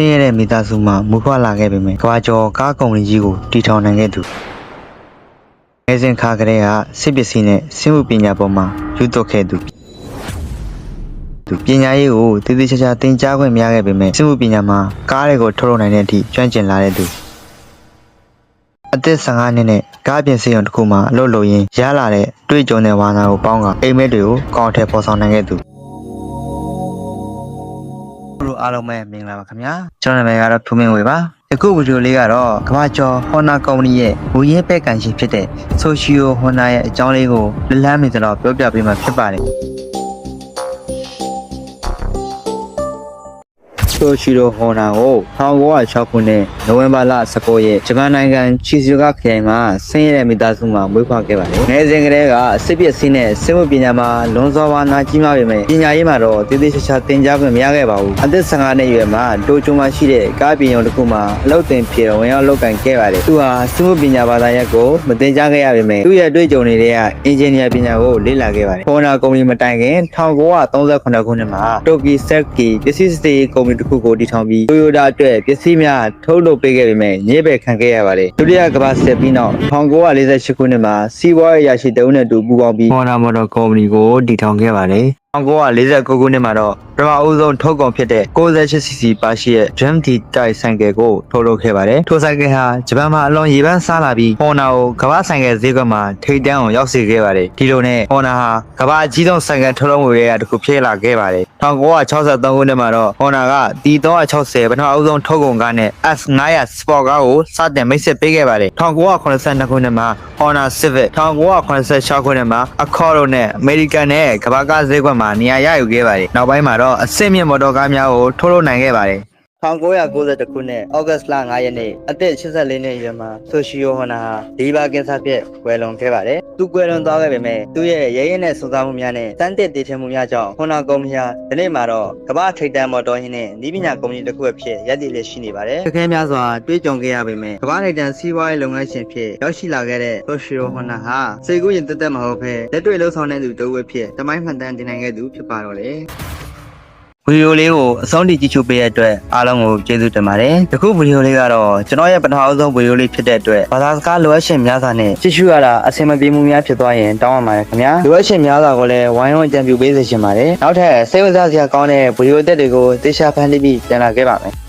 င်းရဲတဲ့မိသားစုမှာမူဖွားလာခဲ့ပေမဲ့ကဘာကျော်ကားကုမ္ပဏီကြီးကိုတည်ထောင်နိုင်ခဲ့သူငယ်စဉ်ခါကလေးကစစ်ပစ္စည်းနဲ့စစ်မှုပညာပေါ်မှာယူသွက်ခဲ့သူသူပညာရေးကိုတည်တည်ချာချာသင်ကြားခွင့်မရခဲ့ပေမဲ့စစ်မှုပညာမှာကားတွေကိုထုတ်လုပ်နိုင်တဲ့အထိကျွမ်းကျင်လာတဲ့သူအသက်15နှစ်နဲ့ကားပြင်စေုံတစ်ခုမှာအလုပ်လုပ်ရင်းရလာတဲ့တွေ့ကြုံတဲ့ဝါနာကိုပေါင်းကအိမ်မက်တွေကိုကောင်းအထည်ပေါ်ဆောင်နိုင်ခဲ့သူတို့ အားလုံးပဲမင်္ဂလာပါခင်ဗျာကျွန်တော်နာမည်ကတော့ဖူးမင်းဝေပါအခုဗီဒီယိုလေးကတော့ကမ္ဘာကျော် Honda ကုမ္ပဏီရဲ့ဘူရဲပဲ့ကန်ရှင်ဖြစ်တဲ့ Socio Honda ရဲ့အကြောင်းလေးကိုလလန်းမြင်စတော့ပြောပြပေးမှာဖြစ်ပါတယ် Socio Honda ကို1906ခုနှစ်နိုဝင်ဘာလ19ရက်ဂျပန်နိုင်ငံချီဇူကခရိုင်မှာဆင်းရဲတဲ့မိသားစုမှာမွေးဖွားခဲ့ပါတယ်။ငယ်စဉ်ကတည်းကစစ်ပစ္စည်းနဲ့စစ်မှုပညာမှာလွန်စွာပါနာကြီးမားပေမဲ့ပညာရေးမှာတော့တည်တည်ချာချာသင်ကြားခွင့်မရခဲ့ပါဘူး။အသက်15နှစ်အရွယ်မှာတိုကျိုမှာရှိတဲ့ကားပြင်ရုံတစ်ခုမှာအလုပ်သင်ဖြစ်ဝင်ရောက်လုပ်ကင်ခဲ့ပါတယ်။သူဟာစစ်မှုပညာဘာသာရပ်ကိုမသင်ကြားခဲ့ရပေမဲ့သူ့ရဲ့အတွေ့အကြုံတွေထဲကအင်ဂျင်နီယာပညာကိုလေ့လာခဲ့ပါတယ်။ Honda ကုမ္ပဏီမတိုင်ခင်1938ခုနှစ်မှာ Toki Seki ပစ္စည်းစတေးကုမ္ပဏီတစ်ခုကိုတည်ထောင်ပြီး Toyota အတွက်ပစ္စည်းများထုတ်လုပ်ပေးခဲ့ပေမဲ့ညှိပယ်ခံခဲ့ရပါတယ်။ဒုတိယကမ္ဘာစစ်ပြီးနောက်1948ခုနှစ်မှာစီးပွားရေးရရှိတအုပ်နဲ့တူပူးပေါင်းပြီး Honda Motor Company ကိုတည်ထောင်ခဲ့ပါတယ်။ 1949ခုနှစ်မှာတော့ပထမအဦးဆုံးထုတ်ကုန်ဖြစ်တဲ့ 68cc ပါရှိတဲ့ Drum D တိုက်ဆိုင်ကယ်ကိုထုတ်လုပ်ခဲ့ပါတယ်။ထိုဆိုင်ကယ်ဟာဂျပန်မှာအလွန်ရေပန်းစားလာပြီး Honda ကိုကမ္ဘာဆိုင်ကယ်ဈေးကွက်မှာထိပ်တန်းအောင်ရောက်စေခဲ့ပါတယ်။ဒီလိုနဲ့ Honda ဟာကမ္ဘာအကြီးဆုံးဆိုင်ကယ်ထုတ်လုပ်မှုရဲ့တစ်ခုဖြစ်လာခဲ့ပါတယ်။1963ခုနှစ်မှာတော့ Honda က D360 ပထမအဦးဆုံးထုတ်ကုန်ကားနဲ့ S900 Sport ကားကိုစတင်မိတ်ဆက်ပေးခဲ့ပါတယ်။1982ခုနှစ်မှာ Honda Civic 1986ခုနှစ်မှာ Accord တို့နဲ့ American နဲ့ကမ္ဘာကားဈေးကွက်မှာနေရာရယူခဲ့ပါတယ်။နောက်ပိုင်းမှာတော့အဆင့်မြင့်မော်တော်ကားများကိုထုတ်လုပ်နိုင်ခဲ့ပါတယ်။ 1992ခုနှစ်ဩဂတ်လ9ရက်နေ့အသက်84နှစ်အရွယ်မှာဆိုရှီယိုဟွန်နာဟာဒီဘာကင်ဆာဖြင့်ကွယ်လွန်ခဲ့ပါတယ်။သူကွယ်လွန်သွားခဲ့ပေမဲ့သူရဲ့ရဲရဲနဲ့စုံစမ်းမှုများနဲ့စမ်းသစ်တည်ထင်မှုများကြောင့်ဟွန်နာကုမ္ပဏီဟာဒီနေ့မှာတော့ကမ္ဘာထိပ်တန်းမော်တော်ဟင်းနဲ့ဤပညာကုမ္ပဏီတစ်ခုအဖြစ်ရပ်တည်လျက်ရှိနေပါတယ်။ခက်ခဲများစွာတွေးကြုံခဲ့ရပေမဲ့ကမ္ဘာထိပ်တန်းစီးပွားရေးလုပ်ငန်းရှင်ဖြစ်ရောက်ရှိလာခဲ့တဲ့ဆိုရှီယိုဟွန်နာဟာစိတ်ကူးရင်တက်တက်မဟုတ်ဘဲလက်တွေ့လှုပ်ဆောင်တဲ့သူတစ်ဦးအဖြစ်တမိုင်းမှန်တမ်းတင်နိုင်ခဲ့သူဖြစ်ပါတော့လေ။ ဗီဒီယိုလေးကိုအဆုံးထိကြည့်ရှုပေးတဲ့အတွက်အားလုံးကိုကျေးဇူးတင်ပါတယ်။အခုဗီဒီယိုလေးကတော့ကျွန်တော်ရဲ့ပထမအဆုံးဗီဒီယိုလေးဖြစ်တဲ့အတွက်ဘာသာစကားလိုအပ်ရှင်များစွာနဲ့ကြည့်ရှုရတာအဆင်မပြေမှုများဖြစ်သွားရင်တောင်းပန်ပါတယ်ခင်ဗျာ။လိုအပ်ရှင်များစွာကိုလည်းဝိုင်းဝန်းကြံပြပေးစေချင်ပါတယ်။နောက်ထပ်စိတ်ဝင်စားစရာကောင်းတဲ့ဗီဒီယိုအသစ်တွေကိုသေချာဖန်တီးပြီးပြန်လာခဲ့ပါမယ်။